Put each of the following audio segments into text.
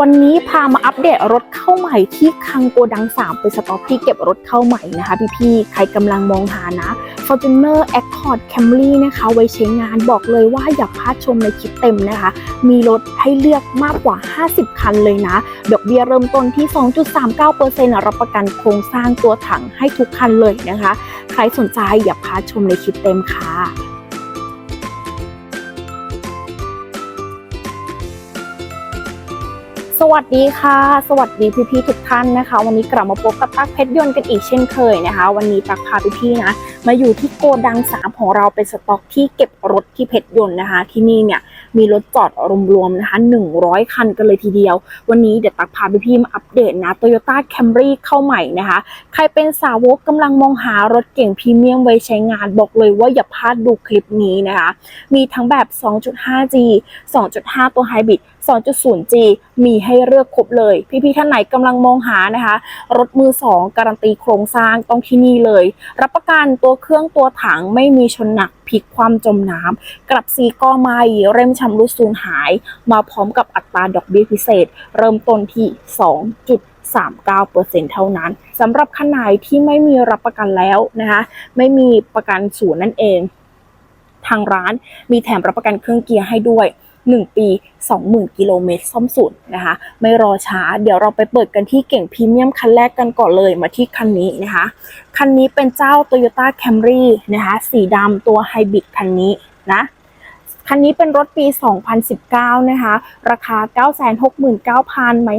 วันนี้พามาอัปเดตรถเข้าใหม่ที่คังโกดัง 3 เป็นสต็อกที่เก็บรถเข้าใหม่นะคะ พี่ๆ ใครกำลังมองหานะ Fortuner Accord Camry นะคะ ไว้ใช้งานบอกเลยว่าอย่าพลาดชมในคลิปเต็มนะคะ มีรถให้เลือกมากกว่า 50 คันเลยนะ ดอกเบี้ยเริ่มต้นที่ 2.39%รับประกันโครงสร้างตัวถังให้ทุกคันเลยนะคะ ใครสนใจอย่าพลาดชมในคลิปเต็มค่ะ สวัสดีค่ะ สวัสดีพี่ๆทุกท่านนะคะ วันนี้กลับมาพบกับตักเพชรยนต์กันอีกเช่นเคยนะคะ วันนี้ตักพาพี่ๆนะมาอยู่ที่โกดังสามของเราเป็นสต็อกที่เก็บรถที่เพชรยนต์นะคะ ที่นี่เนี่ยมีรถจอดรวมๆนะคะ 100 คันกันเลยทีเดียว วันนี้เดี๋ยวตักพาพี่ๆมาอัปเดตนะ Toyota Camry เข้าใหม่นะคะ ใครเป็นสาวกกำลังมองหารถเก่งพรีเมียมไว้ใช้งานบอกเลยว่าอย่าพลาดดูคลิปนี้นะคะ มีทั้งแบบ 2.5G 2.5 ตัวไฮบริด 2.0G มีให้เลือกครบเลย พี่ๆท่านไหนกำลังมองหานะคะ รถมือ 2 การันตีโครงสร้างต้องที่นี่เลย รับประกันตัวเครื่องตัวถังไม่มีชนหนักพลิกความจมน้ำกลับสีก็ไม่เร่มชำรุดสูญหาย มาพร้อมกับอัตราดอกเบี้ยพิเศษ เริ่มต้นที่ 2.39%เท่านั้นสำหรับขนาดที่ไม่มีรับประกันแล้วนะคะไม่มีประกันศูนย์นั่นเอง ทางร้านมีแถมรับประกันเครื่องเกียร์ให้ด้วย 1 ปี 20,000 กิโลเมตรซ่อมศูนย์นะคะ ไม่รอช้าเดี๋ยวเราไปเปิดกันที่เก่งพรีเมียมคันแรกกันก่อนเลยมาที่คันนี้นะคะ คันนี้เป็นเจ้า Toyota Camry นะคะ สีดำตัวไฮบริดคันนี้นะคันนี้เป็นรถปี 2019 นะคะ ราคา 969,000 ไม่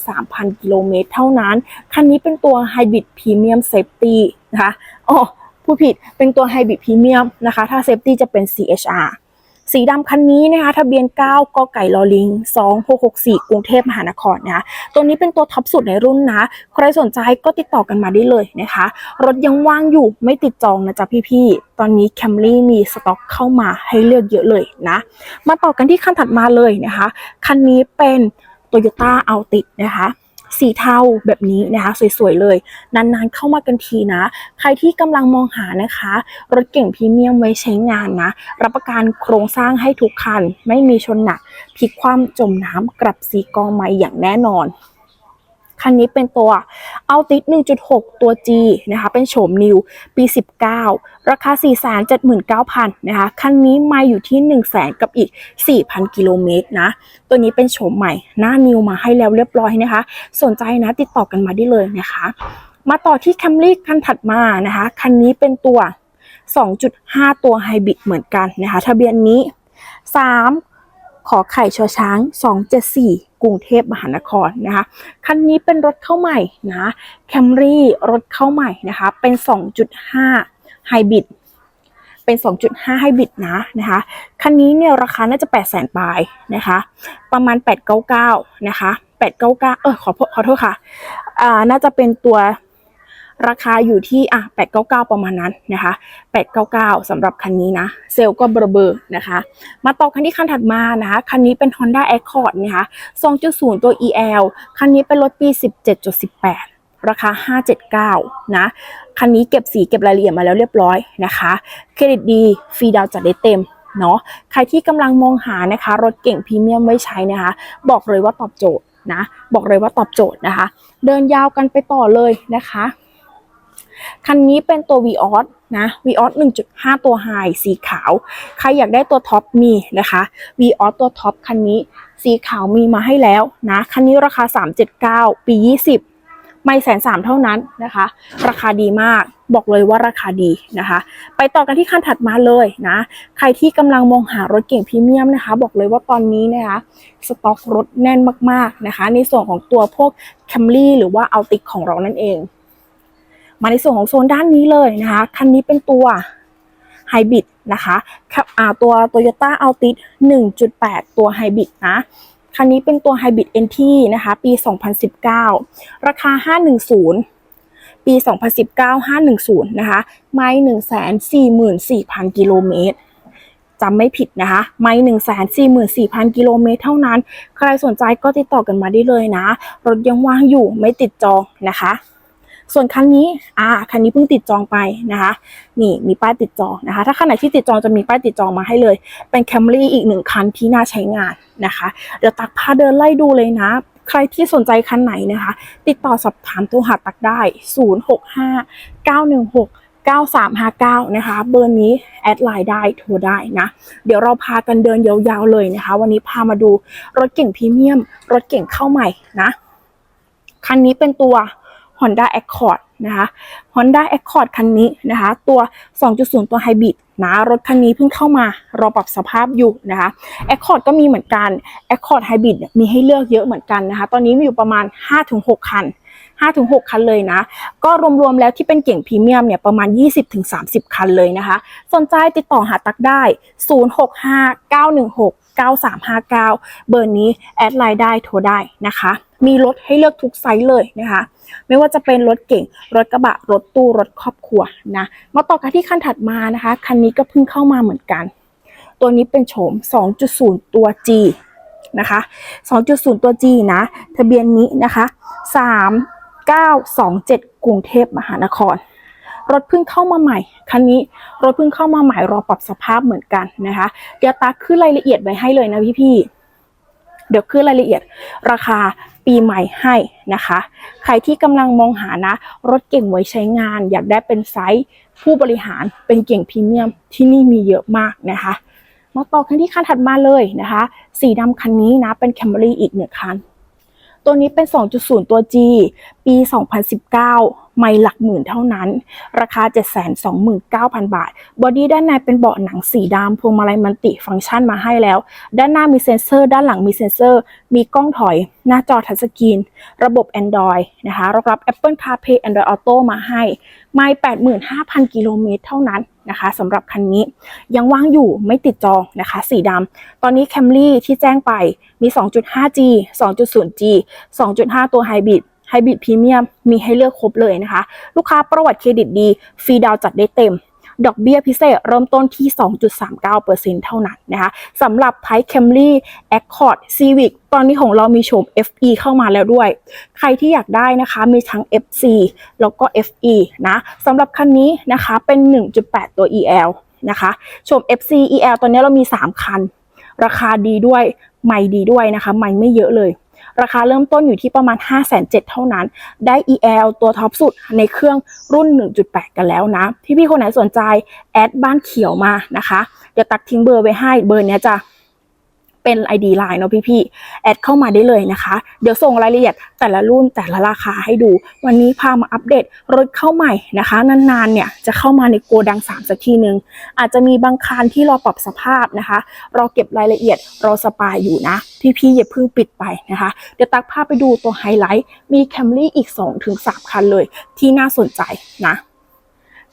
53,000 กิโลเมตรเท่านั้น คันนี้เป็นตัวไฮบริดพรีเมียมเซฟตี้นะคะอ๋อผู้ผิด เป็นตัวไฮบริดพรีเมียมนะคะ ถ้าเซฟตี้จะเป็น CHR สีดำคันนี้นะคะทะเบียน 9 กไก่ลอลิง 2664 กรุงเทพมหานครนะคะตัวนี้เป็นตัวท็อปสุดในรุ่นนะ ใครสนใจก็ติดต่อกันมาได้เลยนะคะ รถยังว่างอยู่ไม่ติดจองนะจ๊ะพี่ๆ ตอนนี้ Camry มีสต็อกเข้ามาให้เลือกเยอะเลยนะ มาต่อกันที่คันถัดมาเลยนะคะ คันนี้เป็น Toyota Altis นะคะ สีเทาแบบนี้นะคะสวยๆเลย นานๆเข้ามากันทีนะ ใครที่กำลังมองหานะคะ รถเก่งพรีเมียมไว้ใช้งานนะ รับประกันโครงสร้างให้ทุกคัน ไม่มีชนหนักพลิกคว่ำจมน้ำกลับสีกองไม่อย่างแน่นอน คันนี้เป็นตัว Altis 1.6 ตัว G นะคะ เป็นโฉมนิวปี 19 ราคา 479,000 นะคะ คันนี้มาอยู่ที่ 100,000กับอีก 4,000 กิโลเมตรนะ ตัวนี้เป็นโฉมใหม่หน้านิวมาให้แล้วเรียบร้อยนะคะ สนใจนะติดต่อกันมาได้เลยนะคะ มาต่อที่ Camry คันถัดมานะคะ คันนี้เป็นตัว 2.5 ตัวไฮบริดเหมือนกันนะคะ ทะเบียนนี้ 3 ขอไข่ชอช้าง 274 กรุงเทพมหานครนะคะ คันนี้เป็นรถเข้าใหม่นะ Camry รถเข้าใหม่นะคะ เป็น 2.5ไฮบริดเป็น 2.5ไฮบริดนะนะคะ คันนี้เนี่ยราคาน่าจะ 8 0 0 0 0ปลายนะคะ ประมาณ 899 นะคะ 899 เออขอขอโทษค่ะ อ่า น่าจะเป็นตัว ราคาอยู่ที่อะ899 ประมาณนั้นนะคะ899สำหรับคันนี้นะ เซลล์ก็เบอร์เบอร์นะคะ มาต่อคันที่คันถัดมานะคะ คันนี้เป็น Honda Accord นะคะ2.0 ตัว EL คันนี้เป็นรถปี 17.18ราคา 579 นะ คันนี้เก็บสีเก็บรายละเอียดมาแล้วเรียบร้อยนะคะ เครดิตดี ฟรีดาวน์จัดได้เต็ม เนาะ ใครที่กำลังมองหานะคะ รถเก่งพรีเมียมไว้ใช้นะคะ บอกเลยว่าตอบโจทย์นะ บอกเลยว่าตอบโจทย์นะคะ เดินยาวกันไปต่อเลยนะคะ คันนี้เป็นตัว v ีออสนะ v ีออส1.5 ตัวไฮสีขาว ใครอยากได้ตัวท็อปมีนะคะ v ีออสตัวท็อปคันนี้สีขาวมีมาให้แล้วนะ คันนี้ราคา 379 ปี 20 ไม่แสนสามเท่านั้นนะคะ ราคาดีมากบอกเลยว่าราคาดีนะคะ ไปต่อกันที่คันถัดมาเลยนะ ใครที่กำลังมองหารถเก่งพรีเมียมนะคะ บอกเลยว่าตอนนี้นะคะสต็อกรถแน่นมากๆนะคะ ในส่วนของตัวพวก Camry หรือว่า Altis ของเรานั่นเอง มาในส่วนของโซนด้านนี้เลยนะคะ คันนี้เป็นตัวไฮบริดนะคะครับอ่าตัว Toyota Altis 1.8 ตัวไฮบริดนะ คันนี้เป็นตัวไฮบริด NT นะคะ ปี 2019 ราคา 510 ปี 2019 510 นะคะ ไม่144,000 กิโลเมตรจำไม่ผิดนะคะ ไม่หนึ่งแสนสี่หมื่นสี่พันกิโลเมตรเท่านั้น ใครสนใจก็ติดต่อกันมาได้เลยนะ รถยังว่างอยู่ไม่ติดจองนะคะ ส่วนคันนี้อ่าคันนี้เพิ่งติดจองไปนะคะ นี่มีป้ายติดจองนะคะ ถ้าคันไหนที่ติดจองจะมีป้ายติดจองมาให้เลย เป็น Camry อีกหนึ่งคันที่น่าใช้งานนะคะ เดี๋ยวตักพาเดินไล่ดูเลยนะใครที่สนใจคันไหนนะคะ ติดต่อสอบถามตัวหาตักได้ 065 916 9359 นะคะ เบอร์นี้แอดไลน์ได้โทรได้นะ เดี๋ยวเราพากันเดินยาวๆเลยนะคะ วันนี้พามาดูรถเก่งพรีเมียม รถเก่งเข้าใหม่นะ คันนี้เป็นตัว Honda Accord นะคะ Honda Accord คันนี้นะคะ ตัว 2.0 ตัวไฮบริดนะรถคันนี้เพิ่งเข้ามารอปรับสภาพอยู่นะคะ Accord ก็มีเหมือนกัน Accord Hybrid มีให้เลือกเยอะเหมือนกันนะคะ ตอนนี้มีอยู่ประมาณ 5-6 คัน5-6 คันเลยนะ ก็รวมๆแล้วที่เป็นเก่งพรีเมียมเนี่ยประมาณ 20-30 คันเลยนะคะ สนใจติดต่อหาตักได้ 065 916 9359 เบอร์นี้แอดไลน์ได้โทรได้นะคะ มีรถให้เลือกทุกไซส์เลยนะคะ ไม่ว่าจะเป็นรถเก่ง รถกระบะ รถตู้รถครอบครัวนะมาต่อกันที่คันถัดมานะคะคันนี้ก็เพิ่งเข้ามาเหมือนกัน ตัวนี้เป็นโฉม 2.0 ตัว G นะคะ 2.0 ตัว G นะทะเบียนนี้นะคะ3927 กรุงเทพมหานคร รถเพิ่งเข้ามาใหม่ คันนี้รถเพิ่งเข้ามาใหม่รอปรับสภาพเหมือนกันนะคะ เดี๋ยวตาขึ้นรายละเอียดไว้ให้เลยนะพี่ๆเดี๋ยวขึ้นรายละเอียดราคา ปีใหม่ให้นะคะ ใครที่กำลังมองหานะ รถเก่งไว้ใช้งาน อยากได้เป็นไซส์ผู้บริหารเป็นเก่งพรีเมียมที่นี่มีเยอะมากนะคะมาต่อกันที่คันถัดมาเลยนะคะ สีดำคันนี้นะเป็นแคมเบรีอีกหนึ่งคัน ตัวนี้เป็น 2.0 ตัว G ปี 2019 ไม่หลักหมื่นเท่านั้น ราคา 729,000 บาท บอดี้ด้านในเป็นเบาะหนังสีดำพวงมาลัยมันติฟังก์ชันมาให้แล้ว ด้านหน้ามีเซ็นเซอร์ ด้านหลังมีเซ็นเซอร์ มีกล้องถอย หน้าจอทัชสกรีน ระบบ Android นะคะรองรับ Apple CarPlay Android Auto มาให้ ไม่85,000 กิโลเมตรเท่านั้นนะคะสำหรับคันนี้ยังว่างอยู่ไม่ติดจองนะคะ สีดำตอนนี้ Camry ที่แจ้งไปมี 2.5G 2.0G 2.5 ตัวไฮบริด ไฮบริดพรีเมียมมีให้เลือกครบเลยนะคะ ลูกค้าประวัติเครดิตดี ฟรีดาวจัดได้เต็ม ดอกเบี้ยพิเศษเริ่มต้นที่ 2.39%เท่านั้นนะคะสำหรับ Type Camry Accord Civic ตอนนี้ของเรามีโฉม FE เข้ามาแล้วด้วย ใครที่อยากได้นะคะมีทั้ง FC แล้วก็ FE นะสำหรับคันนี้นะคะเป็น 1.8 ตัว EL นะคะโฉม FC EL ตอนนี้เรามี 3 คัน ราคาดีด้วย ไม่ดีด้วยนะคะ ไม่ไม่เยอะเลย ราคาเริ่มต้นอยู่ที่ประมาณ 5 7 0 0 0เท่านั้น ได้ EL ตัวท็อปสุดในเครื่องรุ่น 1.8 กันแล้วนะ พี่พี่ๆคนไหนสนใจ แอดบ้านเขียวมานะคะ เดี๋ยวตักทิ้งเบอร์ไว้ให้ เบอร์เนี้ยจะ เป็น ID Line เนาะพี่ๆแอดเข้ามาได้เลยนะคะ เดี๋ยวส่งรายละเอียดแต่ละรุ่นแต่ละราคาให้ดู วันนี้พามาอัปเดตรถเข้าใหม่นะคะ นานๆเนี่ยจะเข้ามาในโกดัง 3 สักทีหนึ่งอาจจะมีบางคันที่รอปรับสภาพนะคะราเก็บรายละเอียดรอสปายอยู่นะ พี่ๆอย่าเพิ่งปิดไปนะคะ เดี๋ยวตักพาพไปดูตัวไฮไลท์มี Camry อีก 2-3 คันเลยที่น่าสนใจนะ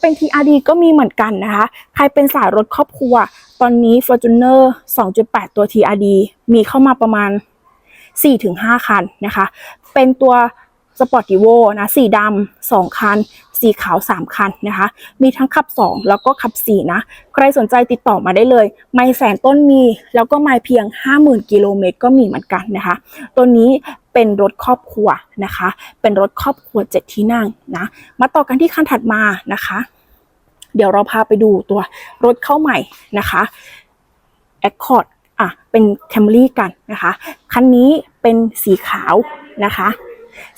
เป็น TRD ก็มีเหมือนกันนะคะ ใครเป็นสายรถครอบครัว ตอนนี้ Fortuner 2.8 ตัว TRD มีเข้ามาประมาณ 4-5 คันนะคะ เป็นตัว Sportivo นะสีดำ2คัน สีขาว 3 คันนะคะ มีทั้งขับ 2 แล้วก็ขับ 4 นะ ใครสนใจติดต่อมาได้เลย ไม่แสนต้นมี แล้วก็ไม่เพียง 50,000 กิโลเมตรก็มีเหมือนกันนะคะ ตัวนี้เป็นรถครอบครัวนะคะ เป็นรถครอบครัว 7 ที่นั่งนะ มาต่อกันที่คันถัดมานะคะ เดี๋ยวเราพาไปดูตัวรถเข้าใหม่นะคะ Accord อะ เป็น Camry กันนะคะ คันนี้เป็นสีขาวนะคะ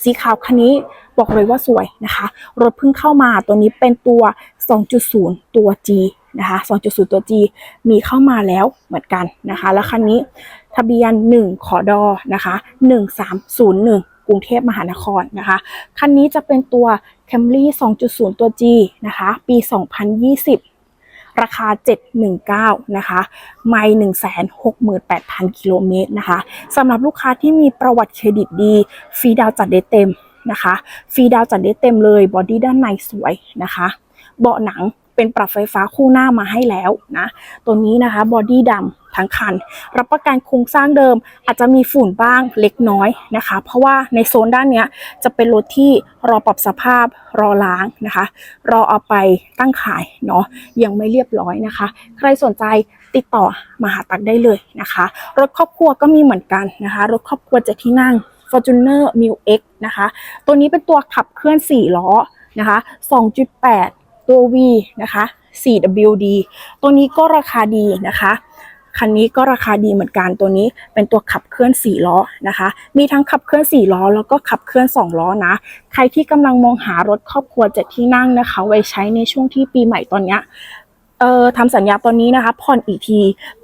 สีขาวคันนี้บอกเลยว่าสวยนะคะ รถเพิ่งเข้ามาตัวนี้เป็นตัว 2.0 ตัว G นะคะ 2.0 ตัว G มีเข้ามาแล้วเหมือนกันนะคะ แล้วคันนี้ทะเบียน 1 ขอดอนะคะ 1301 กรุงเทพมหานครนะคะ คันนี้จะเป็นตัว Camry 2.0 ตัว G นะคะ ปี 2020 ราคา 719 นะคะไม่168,000 กิโลเมตรนะคะสำหรับลูกค้าที่มีประวัติเครดิตดี ฟรีดาวจัดได้เต็มนะคะ ฟรีดาวจัดได้เต็มเลย บอดี้ด้านในสวยนะคะ เบาะหนัง เป็นปรับไฟฟ้าคู่หน้ามาให้แล้วนะ ตัวนี้นะคะบอดี้ดำทั้งคัน รับประกันโครงสร้างเดิมอาจจะมีฝุ่นบ้างเล็กน้อยนะคะ เพราะว่าในโซนด้านเนี้ยจะเป็นรถที่รอปรับสภาพรอล้างนะคะ รอเอาไปตั้งขายเนาะยังไม่เรียบร้อยนะคะ ใครสนใจติดต่อมาหาตักได้เลยนะคะ รถครอบครัวก็มีเหมือนกันนะคะ รถครอบครัวจ็ดที่นั่ง Fortuner m i l X นะคะ ตัวนี้เป็นตัวขับเคลื่อน 4 ล้อนะคะ 2.8 ตัว V นะคะ 4WD ตัวนี้ก็ราคาดีนะคะคันนี้ก็ราคาดีเหมือนกันตัวนี้เป็นตัวขับเคลื่อน 4 ล้อนะคะ มีทั้งขับเคลื่อน 4 ล้อ แล้วก็ขับเคลื่อน 2 ล้อนะ ใครที่กำลังมองหารถครอบครัวเจ็ดที่นั่งนะคะ ไว้ใช้ในช่วงที่ปีใหม่ตอนเนี้ย เอ่อทำสัญญาตอนนี้นะคะผ่อนอีกที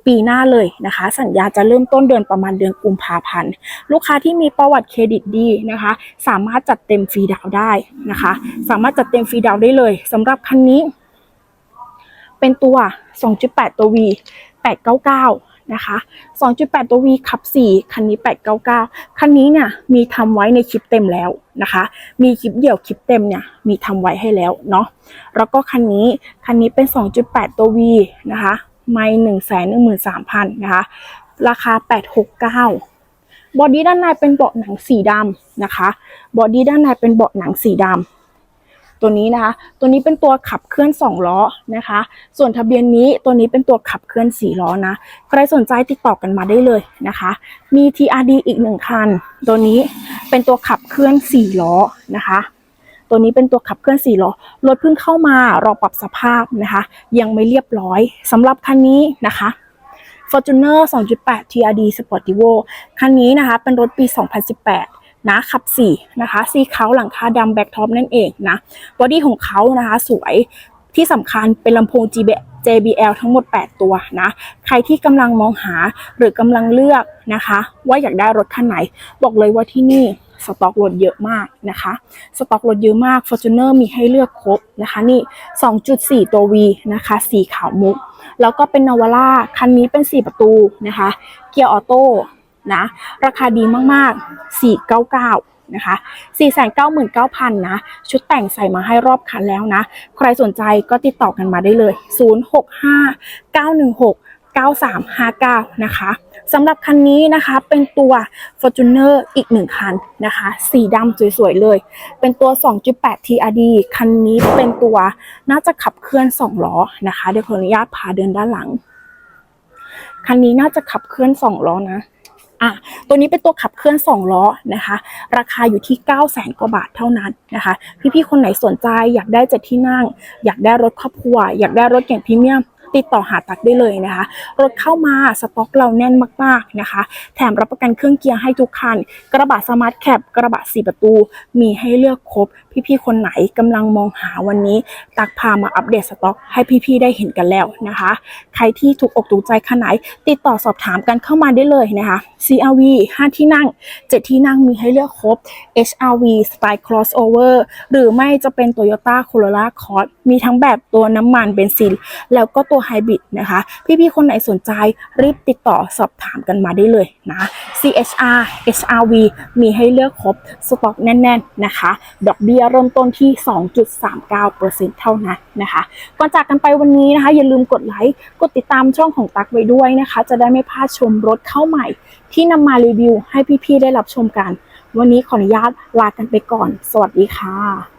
ปีหน้าเลยนะคะ สัญญาจะเริ่มต้นเดือนประมาณเดือนกุมภาพันธ์ลูกค้าที่มีประวัติเครดิตดีนะคะ สามารถจัดเต็มฟรีดาวได้นะคะ สามารถจัดเต็มฟรีดาวได้เลยสำหรับคันนี้ เป็นตัว 2.8 ตัว V 899 นะคะ 2.8 ตัว V ขับ 4 คันนี้ 899 คันนี้เนี่ยมีทำไว้ในคลิปเต็มแล้วนะคะ มีคลิปเดี่ยวคลิปเต็มเนี่ยมีทำไว้ให้แล้วเนาะ แล้วก็คันนี้ คันนี้เป็น 2.8 ตัว V นะคะ ไม่1 1 3 0 0 0 นะคะ ราคา 869บอดี้ด้านในเป็นเบาะหนังสีดำนะคะ บอดี้ด้านในเป็นเบาะหนังสีดำ ตัวนี้นะคะ ตัวนี้เป็นตัวขับเคลื่อน 2 ล้อนะคะ ส่วนทะเบียนนี้ตัวนี้เป็นตัวขับเคลื่อน 4 ล้อนะ ใครสนใจติดต่อกันมาได้เลยนะคะ มี TRD อีกหนึ่งคัน ตัวนี้เป็นตัวขับเคลื่อน 4 ล้อนะคะตัวนี้เป็นตัวขับเคลื่อน4ล้อรถเพิ่งเข้ามารอปรับสภาพนะคะ ยังไม่เรียบร้อยสำหรับคันนี้นะคะ Fortuner 2.8 TRD Sportivo คันนี้นะคะ เป็นรถปี 2018 นะขับ4นะคะสีขาวหลังคาดำแบ็กท็อปนั่นเองนะบอดี้ของเขานะคะสวยที่สำคัญเป็นลำโพง JBL ทั้งหมด 8 ตัวนะ ใครที่กำลังมองหาหรือกำลังเลือกนะคะ ว่าอยากได้รถคันไหน บอกเลยว่าที่นี่สต็อกรถเยอะมากนะคะ สต็อกรถเยอะมาก Fortuner มีให้เลือกครบนะคะนี่ 2.4 ตัว V นะคะ สีขาวมุก แล้วก็เป็นนาวาร่าคันนี้เป็น 4 ประตูนะคะ เกียร์ออโต้ นะ ราคาดีมากๆ 499 นะคะ 499,000 นะ ชุดแต่งใส่มาให้รอบคันแล้วนะ ใครสนใจก็ติดต่อกันมาได้เลย 065 916 9359 นะคะสำหรับคันนี้นะคะเป็นตัว Fortuner อีกหนึ่งคันนะคะ สีดำสวยๆเลย เป็นตัว 2.8 TRD คันนี้เป็นตัวน่าจะขับเคลื่อน 2 ล้อนะคะ เดี๋ยวขออนุญาตพาเดินด้านหลัง คันนี้น่าจะขับเคลื่อน 2 ล้อนะ อะตัวนี้เป็นตัวขับเคลื่อน 2 ล้อนะคะ ราคาอยู่ที่ 9 0 0แสนกว่าบาทเท่านั้นนะคะ พี่ๆ คนไหนสนใจอยากได้เจ็ดที่นั่ง อยากได้รถครอบครัว อยากได้รถเก่งพรีเมียม ติดต่อหาตักได้เลยนะคะ รถเข้ามาสต็อกเราแน่นมากๆนะคะ แถมรับประกันเครื่องเกียร์ให้ทุกคัน กระบะสมาร์ทแคปกระบะ4ประตู มีให้เลือกครบ พี่ๆคนไหนกำลังมองหาวันนี้ ตักพามาอัปเดตสต็อกให้พี่ๆได้เห็นกันแล้วนะคะ ใครที่ถูกอกถูกใจคันไหน ติดต่อสอบถามกันเข้ามาได้เลยนะคะ CRV 5 ที่นั่ง 7 ที่นั่งมีให้เลือกครบ HRV สไตล์ crossover หรือไม่จะเป็น Toyota Corolla Cross มีทั้งแบบตัวน้ำมันเบนซิน แล้วก็ตัวไฮบริดนะคะ พี่ๆ คนไหนสนใจรีบติดต่อสอบถามกันมาได้เลยนะ CHR HRV มีให้เลือกครบสต็อกแน่น ๆ นะคะ ดอกเบี้ยเริ่มต้นที่ 2.39%เท่านั้นนะคะ ก่อนจากกันไปวันนี้นะคะ อย่าลืมกดไลค์กดติดตามช่องของตักไว้ด้วยนะคะ จะได้ไม่พลาดชมรถเข้าใหม่ ที่นำมารีวิวให้พี่ๆ ได้รับชมกัน วันนี้ขออนุญาตลากันไปก่อน สวัสดีค่ะ